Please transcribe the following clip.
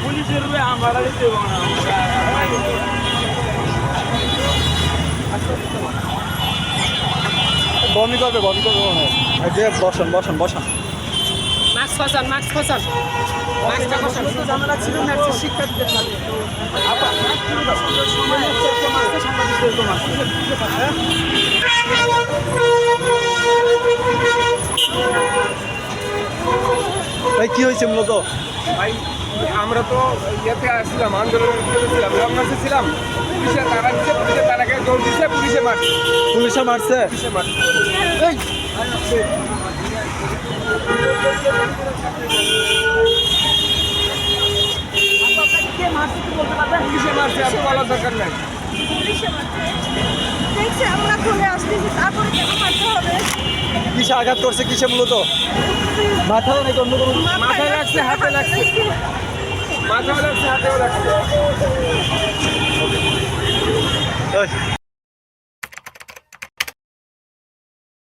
পুলিশের আমার বমি করবে বমি করবে মনে হয় বসান বসান বসান। মাস্ক ফসান মাস্ক ফসান মাস্কটা ফসান তো ঝামেলা ছিল না একটা ভাই কি হয়েছে মূলত? ভাই আমরা তো ইয়েতে আসছিলাম আন্দোলনের ভিতরে ছিলাম। পুলিশে তারা দিচ্ছে পুলিশে তারাকে দৌড় দিচ্ছে পুলিশে মারছে। পুলিশে মারছে? পুলিশে মারছে। এই! পুলিশে মারছে এত বলার দরকার নাই। দেখছি আমরা চলে আসতেছি তারপরে কিসে আঘাত করছে কিসে মূলত? মাথাও নাকি অন্য কোনো মাথায় লাগছে হাতে লাগছে। মাথায় লাগছে হাতেও লাগছে।